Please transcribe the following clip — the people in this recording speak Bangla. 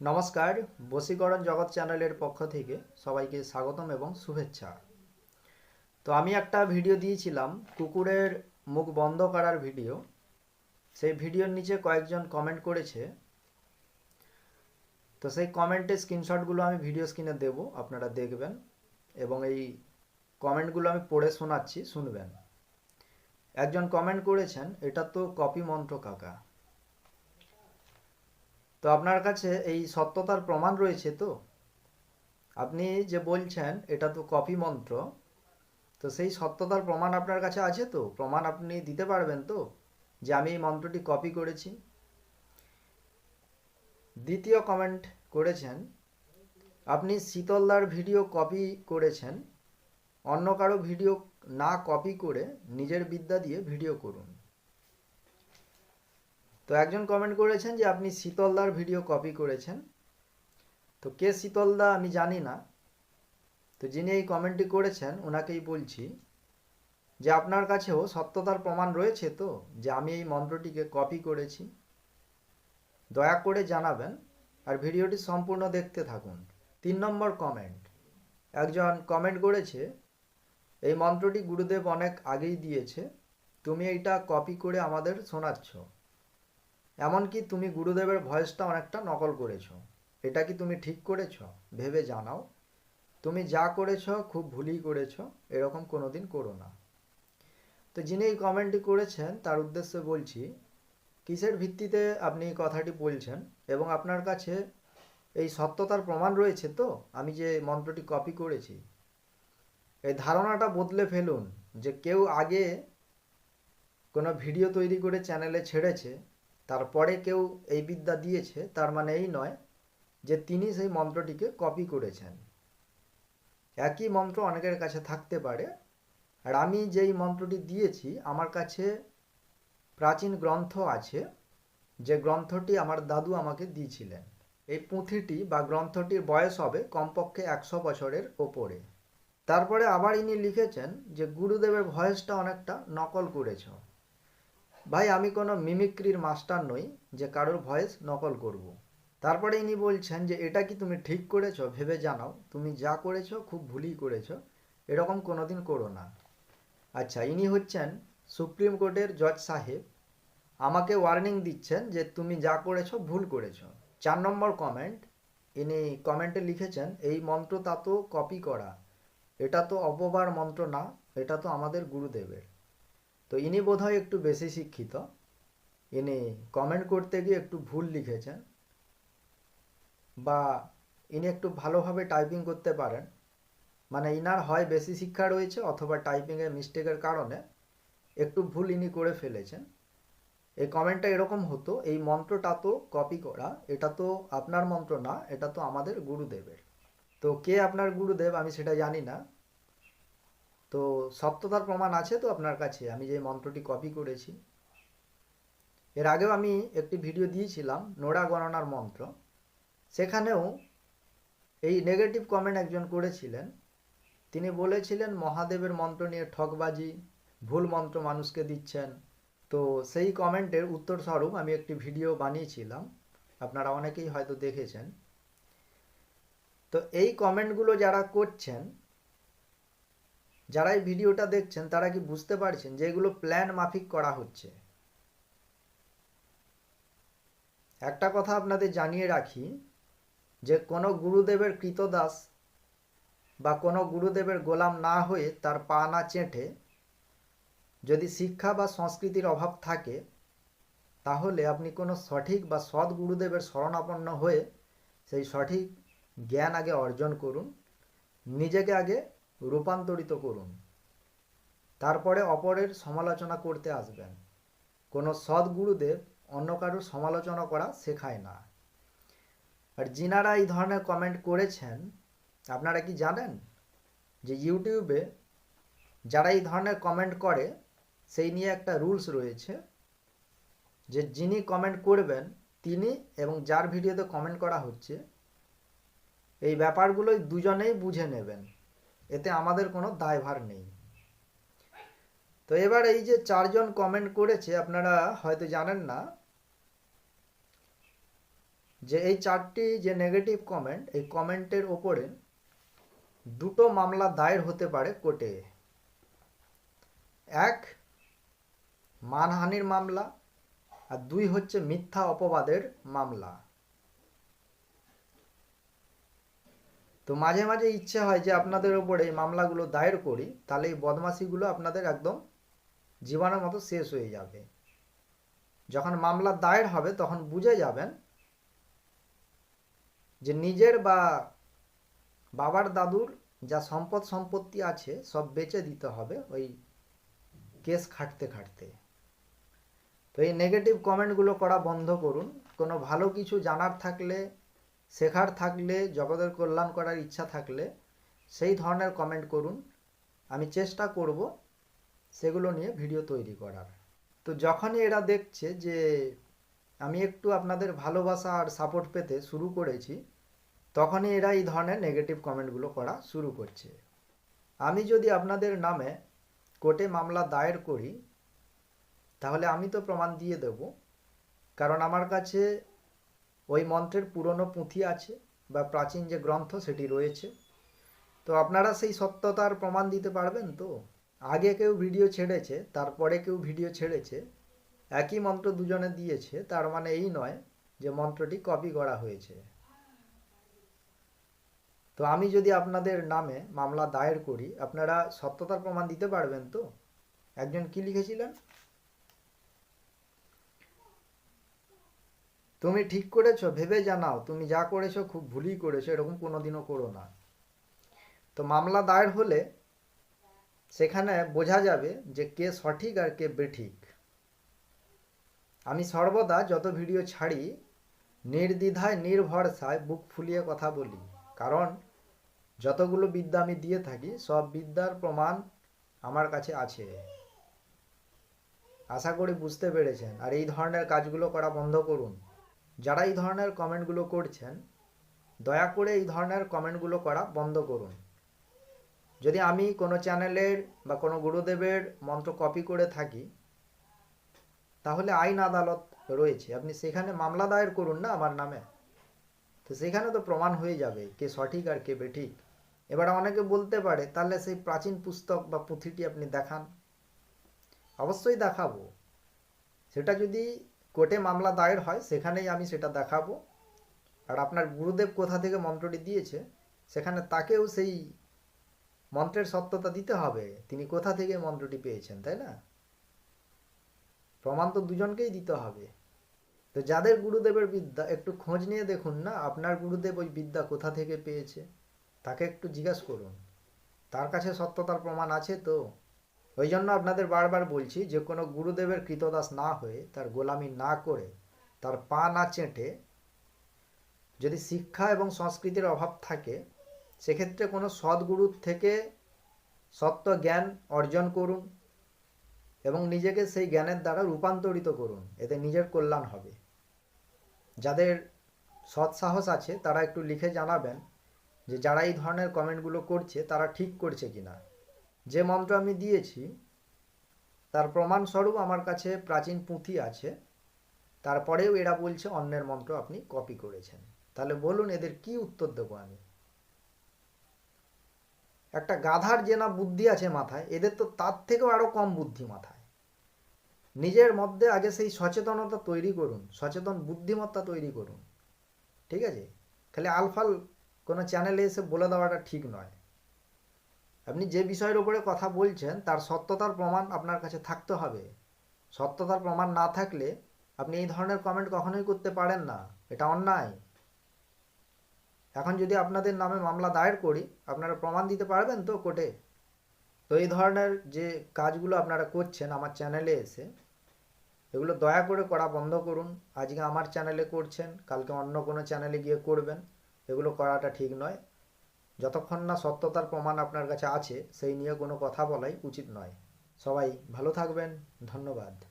নমস্কার, বশীকরণ জগৎ চ্যানেলের পক্ষ থেকে সবাইকে স্বাগতম এবং শুভেচ্ছা। তো আমি একটা ভিডিও দিয়েছিলাম, কুকুরের মুখ বন্ধ করার ভিডিও। সেই ভিডিওর নিচে কয়েকজন কমেন্ট করেছে। তো সেই কমেন্টের স্ক্রিনশটগুলো আমি ভিডিও স্ক্রিনে দেব, আপনারা দেখবেন এবং এই কমেন্টগুলো আমি পড়ে শোনাচ্ছি, শুনবেন। একজন কমেন্ট করেছেন, এটা তো কপি মন্ত্র, কাকা। তো আপনার কাছে এই সত্যতার প্রমাণ রয়েছে তো? আপনি যে বলছেন, এটা তো কপি মন্ত্র, তো সেই সত্যতার প্রমাণ আপনার কাছে আছে তো? প্রমাণ আপনি দিতে পারবেন তো, যে আমি এই মন্ত্রটি কপি করেছি? দ্বিতীয় কমেন্ট করেছেন, আপনি শীতলদার ভিডিও কপি করেছেন, অন্য কারও ভিডিও না কপি করে নিজের বিদ্যা দিয়ে ভিডিও করুন। তো একজন কমেন্ট করেছেন যে আপনি শীতলদার ভিডিও কপি করেছেন। তো কে শীতলদা আমি জানি না। তো যিনি এই কমেন্টটি করেছেন ওনাকেই বলছি যে আপনার কাছেও সত্যতার প্রমাণ রয়েছে তো, যে আমি এই মন্ত্রটিকে কপি করেছি। দয়া করে জানাবেন আর ভিডিওটি সম্পূর্ণ দেখতে থাকুন। তিন নম্বর কমেন্ট একজন কমেন্ট করেছে, এই মন্ত্রটি গুরুদেব অনেক আগেই দিয়েছে। তুমি এইটা কপি করে আমাদের শোনাচ্ছ। এমনকি তুমি গুরুদেবের ভয়েসটা অনেকটা নকল করেছ। এটা কি তুমি ঠিক করেছ? ভেবে জানাও। তুমি যা করেছ, খুব ভুলই করেছ, এরকম কোনোদিন করো না। তো যিনি এই কমেন্টটি করেছেন, তার উদ্দেশ্যে বলছি, কিসের ভিত্তিতে আপনি কথাটি বলছেন? এবং আপনার কাছে এই সত্যতার প্রমাণ রয়েছে তো? আমি যে মন্ত্রটি কপি করেছি। এই ধারণাটা বদলে ফেলুন যে কেউ আগে কোনো ভিডিও তৈরি করে চ্যানেলে ছেড়েছে তারপরে কেউ এই বিদ্যা দিয়েছে, তার মানে এই নয় যে তিনি সেই মন্ত্রটিকে কপি করেছেন। একই মন্ত্র অনেকের কাছে থাকতে পারে, আর আমি যেই মন্ত্রটি দিয়েছি, আমার কাছে প্রাচীন গ্রন্থ আছে, যে গ্রন্থটি আমার দাদু আমাকে দিয়েছিলেন। এই পুঁথিটি বা গ্রন্থটির বয়স হবে কমপক্ষে একশো বছরের ওপরে। তারপরে আবার ইনি লিখেছেন যে, গুরুদেবের ভয়েসটা অনেকটা নকল করেছ। ভাই, আমি কোনো মিমিক্রির মাস্টার নই, যে কারোর ভয়েস নকল করব। তারপরে ইনি বলছেন যে, এটা কি তুমি ঠিক করেছ? ভেবে জানাও। তুমি যা করেছ, খুব ভুলই করেছ। এরকম কোনোদিন করো না। আচ্ছা ইনি হচ্ছেন সুপ্রিম কোর্টের জজ সাহেব। আমাকে ওয়ার্নিং দিচ্ছেন যে, তুমি যা করেছ, ভুল করেছ। চার নম্বর কমেন্ট ইনি কমেন্টে লিখেছেন, এই মন্ত্র তা তো কপি করা। এটা তো অপবার মন্ত্র না, এটা তো আমাদের গুরুদেবের। তো ইনি বোধহয় একটু বেশি শিক্ষিত। ইনি কমেন্ট করতে গিয়ে একটু ভুল লিখেছেন। বা ইনি একটু ভালোভাবে টাইপিং করতে পারেন। মানে ইনার হয় বেশি শিক্ষা রয়েছে অথবা টাইপিংয়ের মিস্টেকের কারণে একটু ভুল ইনি করে ফেলেছেন। এই কমেন্টটা এরকম হতো, এই মন্ত্রটা তো কপি করা, এটা তো আপনার মন্ত্র না, এটা তো আমাদের গুরুদেবের। তো কে আপনার গুরুদেব আমি সেটা জানি না। তো সত্যতার প্রমাণ আছে তো আপনার কাছে? আমি যে মন্ত্রটি কপি করেছি। এর আগেও আমি একটি ভিডিও দিয়েছিলাম, নোড়া গণনার মন্ত্র। সেখানেও এই নেগেটিভ কমেন্ট একজন করেছিলেন। তিনি বলেছিলেন, মহাদেবের মন্ত্র নিয়ে ঠকবাজি ভুল মন্ত্র মানুষকে দিচ্ছেন। তো সেই কমেন্টের উত্তর স্বরূপ আমি একটি ভিডিও বানিয়েছিলাম। আপনারা অনেকেই হয়তো দেখেছেন। তো এই কমেন্টগুলো যারা করছেন যারা এই ভিডিওটা দেখছেন, তারা কি বুঝতে পারছেন যে এগুলো প্ল্যান মাফিক করা হচ্ছে? একটা কথা আপনাদের জানিয়ে রাখি, যে কোনো গুরুদেবের কৃতদাস বা কোনো গুরুদেবের গোলাম না হয়ে তার পা না চেঁটে যদি শিক্ষা বা সংস্কৃতির অভাব থাকে, তাহলে আপনি কোনো সঠিক বা সৎ গুরুদেবের শরণাপন্ন হয়ে সেই সঠিক জ্ঞান আগে অর্জন করুন। নিজেকে আগে রূপান্তরিত করুন। তারপরে অপরের সমালোচনা করতে আসবেন। কোনো সৎ গুরুদেব অন্য কারোর সমালোচনা করা শেখায় না। আর যিনারা এই ধরনের কমেন্ট করেছেন, আপনারা কি জানেন? যে ইউটিউবে যারা এই ধরনের কমেন্ট করে, সেই নিয়ে একটা রুলস রয়েছে যে যিনি কমেন্ট করবেন, তিনি এবং যার ভিডিওতে কমেন্ট করা হচ্ছে, এই ব্যাপারগুলোই দুজনেই বুঝে নেবেন। এতে আমাদের কোনো দায়ভার নেই। তো এবার এই যে চারজন কমেন্ট করেছে, আপনারা হয়তো জানেন না যে এই চারটি যে নেগেটিভ কমেন্ট এই কমেন্টের ওপরে দুটো মামলা দায়ের হতে পারে কোর্টে। এক, মানহানির মামলা, আর দুই হচ্ছে মিথ্যা অপবাদের মামলা। তো মাঝে মাঝে ইচ্ছে হয় যে আপনাদের ওপরে এই মামলাগুলো দায়ের করি, তাহলে এই বদমাশিগুলো আপনাদের একদম জীবনের মতো শেষ হয়ে যাবে। যখন মামলা দায়ের হবে তখন বুঝে যাবেন যে নিজের বা বাবার দাদুর যা সম্পদ সম্পত্তি আছে সব বেচে দিতে হবে ওই কেস খাটতে খাটতে। তো এই নেগেটিভ কমেন্টগুলো করা বন্ধ করুন। কোনো ভালো কিছু জানার থাকলে শেখার থাকলে, জগতের কল্যাণ করার ইচ্ছা থাকলে সেই ধরনের কমেন্ট করুন। আমি চেষ্টা করব সেগুলো নিয়ে ভিডিও তৈরি করার। তো যখনই এরা দেখছে যে আমি একটু আপনাদের ভালোবাসা আর সাপোর্ট পেতে শুরু করেছি, তখনই এরা এই ধরনের নেগেটিভ কমেন্টগুলো করা শুরু করছে। আমি যদি আপনাদের নামে কোর্টে মামলা দায়ের করি, তাহলে আমি তো প্রমাণ দিয়ে দেব। কারণ আমার কাছে ওই মন্ত্রের পুরনো পুঁথি আছে বা প্রাচীন যে গ্রন্থ সেটি রয়েছে। তো আপনারা সেই সত্যতার প্রমাণ দিতে পারবেন তো? আগে কেউ ভিডিও ছেড়েছে, তারপরে কেউ ভিডিও ছেড়েছে, একই মন্ত্র দুজনে দিয়েছে, তার মানে এই নয় যে মন্ত্রটি কপি করা হয়েছে। তো আমি যদি আপনাদের নামে মামলা দায়ের করি, আপনারা সত্যতার প্রমাণ দিতে পারবেন তো? একজন কি লিখেছিলেন? তুমি ঠিক করেছ, ভেবে জানাও। তুমি যা করেছ, খুব ভুলই করেছ, এরকম কোনোদিনও করো না। তো মামলা দায়ের হলে সেখানে বোঝা যাবে যে কে সঠিক আর কে বেঠিক। আমি সর্বদা যত ভিডিও ছাড়ি, নির্দ্বিধায়, নির্ভরসায় বুক ফুলিয়ে কথা বলি। কারণ যতগুলো বিদ্যা আমি দিয়ে থাকি, সব বিদ্যার প্রমাণ আমার কাছে আছে। আশা করি বুঝতে পেরেছেন। আর এই ধরনের কাজগুলো করা বন্ধ করুন। যারা এই ধরনের কমেন্টগুলো করছেন, দয়া করে এই ধরনের কমেন্টগুলো করা বন্ধ করুন। যদি আমি কোনো চ্যানেলের বা কোনো গুরুদেবের মন্ত্র কপি করে থাকি, তাহলে আইন আদালত রয়েছে। আপনি সেখানে মামলা দায়ের করুন না আমার নামে। তো সেখানে তো প্রমাণ হয়ে যাবে কে সঠিক আর কে বেঠিক। এবার অনেকে বলতে পারে, তাহলে সেই প্রাচীন পুস্তক বা পুঁথিটি আপনি দেখান। অবশ্যই দেখাবো। সেটা যদি কোর্টে মামলা দায়ের হয়, সেখানেই আমি সেটা দেখাবো। আর আপনার গুরুদেব কোথা থেকে মন্ত্রটি দিয়েছে, সেখানে তাকেও সেই মন্ত্রের সত্যতা দিতে হবে। তিনি কোথা থেকে মন্ত্রটি পেয়েছেন, তাই না? প্রমাণ তো দুজনকেই দিতে হবে। তো যাদের গুরুদেবের বিদ্যা, একটু খোঁজ নিয়ে দেখুন না, আপনার গুরুদেব ওই বিদ্যা কোথা থেকে পেয়েছে, তাকে একটু জিজ্ঞাসা করুন। তার কাছে সত্যতার প্রমাণ আছে তো? ওই জন্য আপনাদের বারবার বলছি, যে কোনো গুরুদেবের কৃতদাস না হয়ে তার গোলামি না করে, তার পা না চেটে যদি শিক্ষা এবং সংস্কৃতির অভাব থাকে, সেক্ষেত্রে কোনো সদ্গুরুর থেকে সত্য জ্ঞান অর্জন করুন এবং নিজেকে সেই জ্ঞানের দ্বারা রূপান্তরিত করুন। এতে নিজের কল্যাণ হবে। যাদের সৎ সাহস আছে, তারা একটু লিখে জানাবেন যে যারা এই ধরনের কমেন্টগুলো করছে, তারা ঠিক করছে কিনা। যে মন্ত্র আমি দিয়েছি, তার প্রমাণস্বরূপ আমার কাছে প্রাচীন পুঁথি আছে, তারপরেও এরা বলছে অন্যের মন্ত্র আপনি কপি করেছেন। তাহলে বলুন এদের কি উত্তর দেবো আমি? একটা গাধার যে না বুদ্ধি আছে মাথায়, এদের তো তার থেকেও আরও কম বুদ্ধি মাথায়। নিজের মধ্যে আগে সেই সচেতনতা তৈরি করুন, সচেতন বুদ্ধিমত্তা তৈরি করুন, ঠিক আছে? খালি আলফাল কোনো চ্যানেলে এসে বলে দেওয়াটা ঠিক নয়। আপনি যে বিষয়ের উপরে কথা বলছেন, তার সত্যতার প্রমাণ আপনার কাছে থাকতে হবে। সত্যতার প্রমাণ না থাকলে আপনি এই ধরনের কমেন্ট কখনোই করতে পারেন না। এটা অন্যায়। এখন যদি আপনাদের নামে মামলা দায়ের করি, আপনারা প্রমাণ দিতে পারবেন তো কোর্টে? তো এই ধরনের যে কাজগুলো আপনারা করছেন আমার চ্যানেলে এসে, এগুলো দয়া করে করা বন্ধ করুন। আজকে আমার চ্যানেলে করছেন, কালকে অন্য কোনো চ্যানেলে গিয়ে করবেন। এগুলো করাটা ঠিক নয়। যতক্ষণ না সত্যতার প্রমাণ আপনার কাছে আছে, সেই নিয়ে কোনো কথা বলাই উচিত নয়। সবাই ভালো থাকবেন। ধন্যবাদ।